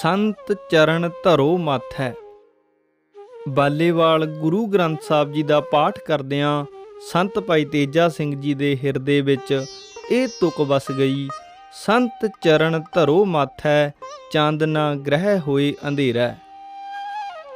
ਸੰਤ ਚਰਨ ਧਰੋ ਮਾਥੈ। ਬਾਲੇਵਾਲ ਗੁਰੂ ਗ੍ਰੰਥ ਸਾਹਿਬ ਜੀ ਦਾ ਪਾਠ ਕਰਦਿਆਂ ਸੰਤ ਭਾਈ ਤੇਜਾ ਸਿੰਘ ਜੀ ਦੇ ਹਿਰਦੇ ਵਿੱਚ ਇਹ ਤੁਕ ਵਸ ਗਈ, ਸੰਤ ਚਰਨ ਧਰੋ ਮਾਥੈ, ਚਾਂਦਨਾ ਗ੍ਰਹਿ ਹੋਏ ਅੰਧੇਰਾ।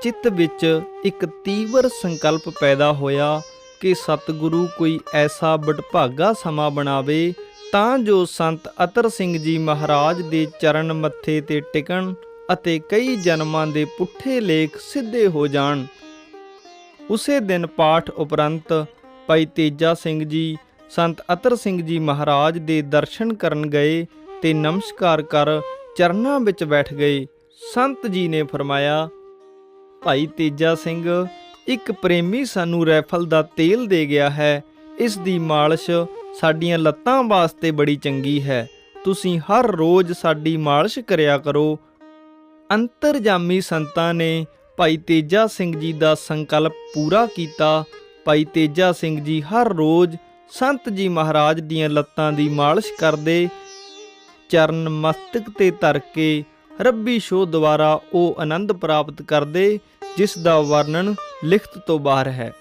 ਚਿੱਤ ਵਿੱਚ ਇੱਕ ਤੀਵਰ ਸੰਕਲਪ ਪੈਦਾ ਹੋਇਆ ਕਿ ਸਤਿਗੁਰੂ ਕੋਈ ਐਸਾ ਬਡਭਾਗਾ ਸਮਾਂ ਬਣਾਵੇ, ਤਾਂ ਜੋ ਸੰਤ ਅਤਰ ਸਿੰਘ ਜੀ ਮਹਾਰਾਜ ਦੇ ਚਰਨ ਮੱਥੇ ਤੇ ਟਿਕਣ ਅਤੇ ਕਈ ਜਨਮਾਂ ਦੇ ਪੁੱਠੇ ਲੇਖ ਸਿੱਧੇ ਹੋ ਜਾਣ। ਉਸੇ ਦਿਨ ਪਾਠ ਉਪਰੰਤ ਭਾਈ ਤੇਜਾ ਸਿੰਘ ਜੀ, ਸੰਤ ਅਤਰ ਸਿੰਘ ਜੀ ਮਹਾਰਾਜ ਦੇ ਦਰਸ਼ਨ ਕਰਨ ਗਏ ਤੇ ਨਮਸਕਾਰ ਕਰ ਚਰਨਾਂ ਵਿੱਚ ਬੈਠ ਗਏ। ਸੰਤ ਜੀ ਨੇ ਫਰਮਾਇਆ, ਭਾਈ ਤੇਜਾ ਸਿੰਘ, ਇੱਕ ਪ੍ਰੇਮੀ ਸਾਨੂੰ ਰੈਫਲ ਦਾ ਤੇਲ ਦੇ ਗਿਆ ਹੈ। ਇਸ ਦੀ ਮਾਲਿਸ਼ ਸਾਡੀਆਂ ਲੱਤਾਂ ਵਾਸਤੇ ਬੜੀ ਚੰਗੀ ਹੈ। ਤੁਸੀਂ ਹਰ ਰੋਜ਼ ਸਾਡੀ ਮਾਲਿਸ਼ ਕਰਿਆ ਕਰੋ। ਅੰਤਰਜਾਮੀ ਸੰਤਾਂ ਨੇ ਭਾਈ ਤੇਜਾ ਸਿੰਘ ਜੀ ਦਾ ਸੰਕਲਪ ਪੂਰਾ ਕੀਤਾ। ਭਾਈ ਤੇਜਾ ਸਿੰਘ ਜੀ ਹਰ ਰੋਜ਼ ਸੰਤ ਜੀ ਮਹਾਰਾਜ ਦੀਆਂ ਲੱਤਾਂ ਦੀ ਮਾਲਿਸ਼ ਕਰਦੇ, ਚਰਨ ਮਸਤਕ ਤੇ ਧਰ ਕੇ ਰੱਬੀ ਸ਼ੋਅ ਦੁਆਰਾ ਉਹ ਆਨੰਦ ਪ੍ਰਾਪਤ ਕਰਦੇ, ਜਿਸ ਦਾ ਵਰਣਨ ਲਿਖਤ ਤੋਂ ਬਾਹਰ ਹੈ।